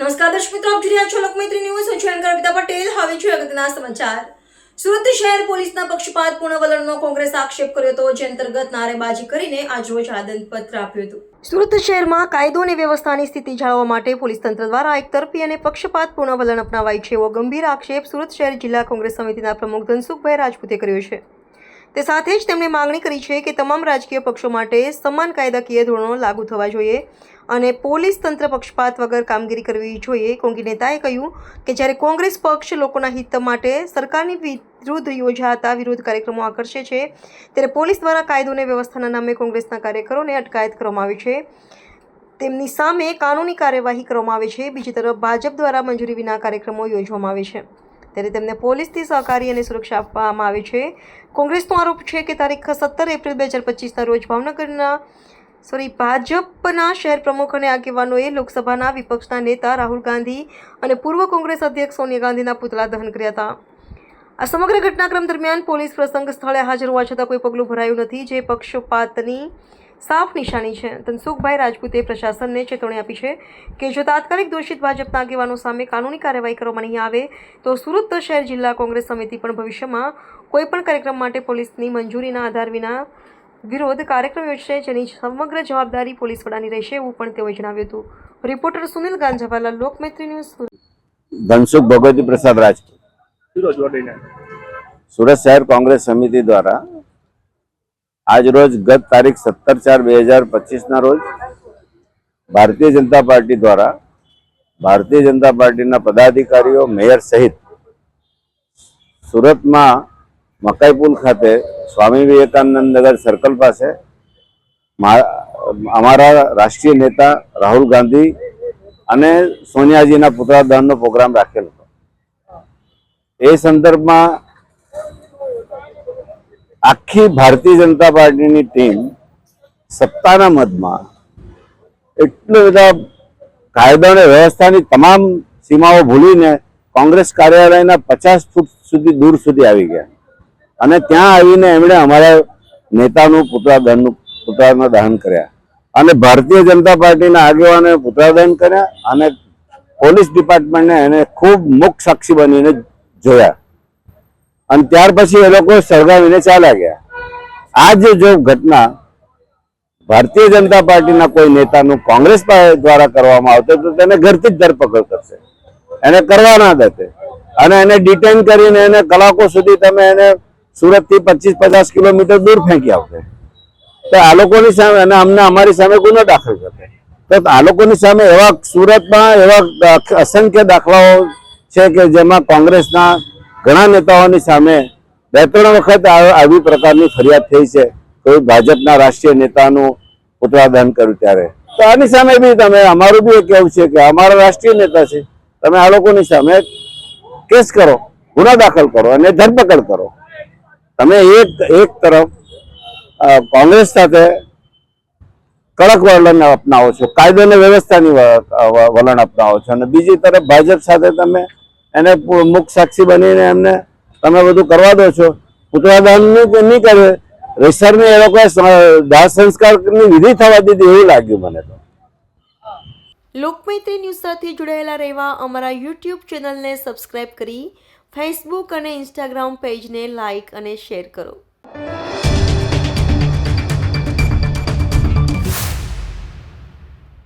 નમસ્કાર દર્શક મિત્રો, આપ જોઈ રહ્યા છો લોકમૈત્રી ન્યૂઝ. હું છું એન્કર અમિતા પટેલ. હવે છે અગત્યના સમાચાર. સુરત શહેર પોલીસના પક્ષપાતપૂર્ણ વલણનો કોંગ્રેસ આક્ષેપ કર્યો હતો, જે અંતર્ગત નારેબાજી કરીને આજરોજ આદનપત્ર આપ્યું હતું. સુરત શહેરમાં કાયદો અને વ્યવસ્થાની સ્થિતિ જાળવવા માટે પોલીસ તંત્ર દ્વારા એકતરફી અને પક્ષપાતપૂર્ણ વલણ અપનાવાય છે એવો ગંભીર આક્ષેપ સુરત શહેર જિલ્લા કોંગ્રેસ સમિતિના પ્રમુખ ધનસુખભાઈ રાજપૂતે કર્યો છે. તે સાથે જ તેમણે માંગણી કરી છે કે તમામ રાજકીય પક્ષો માટે સમાન કાયદાકીય ધોરણો લાગુ થવા જોઈએ અને પોલીસ તંત્ર પક્ષપાત વગર કામગીરી કરવી જોઈએ. કોંગી નેતાએ કહ્યું કે જ્યારે કોંગ્રેસ પક્ષ લોકોના હિત માટે સરકારની વિરુદ્ધ યોજાતા વિરોધ કાર્યક્રમો આકર્ષે છે, ત્યારે પોલીસ દ્વારા કાયદો અને વ્યવસ્થાના નામે કોંગ્રેસના કાર્યકરોને અટકાયત કરવામાં આવી છે. તેમની સામે કાનૂની કાર્યવાહી કરવામાં આવે છે. બીજી તરફ ભાજપ દ્વારા મંજૂરી વિના કાર્યક્રમો યોજવામાં આવે છે. ત્યારે તેમને પોલીસથી સહકારી અને સુરક્ષા આપવામાં આવે છે. કોંગ્રેસનો આરોપ છે કે તારીખ સત્તર એપ્રિલ બે હજાર પચીસના રોજ ભાવનગરના, સોરી, ભાજપના શહેર પ્રમુખ અને આગેવાનોએ લોકસભાના વિપક્ષના નેતા રાહુલ ગાંધી અને પૂર્વ કોંગ્રેસ અધ્યક્ષ સોનિયા ગાંધીના પુતળા દહન કર્યા હતા. આ સમગ્ર ઘટનાક્રમ દરમિયાન પોલીસ પ્રસંગ સ્થળે હાજર હોવા છતાં કોઈ પગલું ભરાયું નથી. જે પક્ષપાતની સાફ નિશાની છે. ધનસુખભાઈ રાજપૂતે પ્રશાસનને ચેતવણી આપી છે કે જો તાત્કાલિક દોષિત ભાજપના આગેવાનો સામે કાનૂની કાર્યવાહી કરવામાં નહીં આવે તો સુરત શહેર જિલ્લા કોંગ્રેસ સમિતિ પણ ભવિષ્યમાં કોઈપણ કાર્યક્રમ માટે પોલીસની મંજૂરીના આધાર વિના વિરોધ કાર્યક્રમ યોજશે જેની સમગ્ર જવાબદારી પોલીસ વડાની રહેશે એવું પણ તેઓએ જણાવ્યું હતું. રિપોર્ટર સુનિલ ગાંજાવાલા લોકમૈત્રી ન્યૂઝ ધનસુખ ભગવતી પ્રસાદ રાજપૂત સુરત શહેર કોંગ્રેસ સમિતિ દ્વારા આજ રોજ ગત તારીખ સત્તર ચાર બે હજાર પચીસના રોજ ભારતીય જનતા પાર્ટી દ્વારા ભારતીય જનતા પાર્ટીના પદાધિકારીઓ, મેયર સહિત સુરતમાં મકાઈપુલ ખાતે સ્વામી વિવેકાનંદ નગર સર્કલ પાસે અમારા રાષ્ટ્રીય નેતા રાહુલ ગાંધી અને સોનિયાજીના પુત્રાદાનનો પ્રોગ્રામ રાખેલ હતો. એ સંદર્ભમાં આખી ભારતીય જનતા પાર્ટીની ટીમ સત્તાના મતમાં એટલા બધા કાયદો અને વ્યવસ્થાની તમામ સીમાઓ ભૂલીને કોંગ્રેસ કાર્યાલયના પચાસ ફૂટ સુધી દૂર સુધી આવી ગયા. અને ત્યાં આવીને એમણે અમારા નેતાનું પુતળા દહનનું પુતળાના દહન કર્યા. અને ભારતીય જનતા પાર્ટીના આગેવાને પુતળા દહન કર્યા અને પોલીસ ડિપાર્ટમેન્ટને એને ખૂબ મુખ સાક્ષી બનીને જોયા. અને ત્યાર પછી એ લોકો સળગાવીને ચાલ્યા ગયા. આ જે જો ઘટના ભારતીય જનતા પાર્ટીના કોઈ નેતાનું કોંગ્રેસ દ્વારા કરવામાં આવતો તો તેને ઘરથી જ ધરપકડ કરશે. એને કરવા ના દેતે અને એને ડિટેન કરીને એને કલાકો સુધી તમે એને સુરતથી પચીસ પચાસ કિલોમીટર દૂર ફેંકી આવશે તો આ લોકોની સામે અને અમને અમારી સામે ગુનો દાખલ કરશે. તો આ લોકોની સામે એવા સુરતમાં એવા અસંખ્ય દાખલાઓ છે કે જેમાં કોંગ્રેસના ઘણા નેતાઓની સામે બે ત્રણ વખત આવી પ્રકારની ફરિયાદ થઈ છે. કોઈ ભાજપના રાષ્ટ્રીય નેતાનું પુતળાદાન કર્યું ત્યારે. તો આની સામે બી તમે, અમારું બી કહેવું છે કે અમારા રાષ્ટ્રીય નેતા છે. તમે આ લોકોની સામે કેસ કરો, ગુનો દાખલ કરો અને ધરપકડ કરો. તમે એક એક તરફ કોંગ્રેસ સાથે કડક વલણ અપનાવો છો, કાયદો અને વ્યવસ્થાની વલણ અપનાવો છો અને બીજી તરફ ભાજપ સાથે તમે એને મુખ સાક્ષી બનીને એમને તમે બધું કરવા દો છો. પુતળા દાન નહીં નહીં કરે? રેસરને એ લોકોએ દાહ સંસ્કારની વિધિ થવા દીધી એવું લાગ્યું મને તો. લોકમૈત્રી ન્યૂઝ સાથે જોડાયેલા રહેવા અમારા યુટ્યુબ ચેનલને સબસ્ક્રાઇબ કરી, ફેસબુક અને ઇન્સ્ટાગ્રામ પેજને લાઇક અને શેર કરો.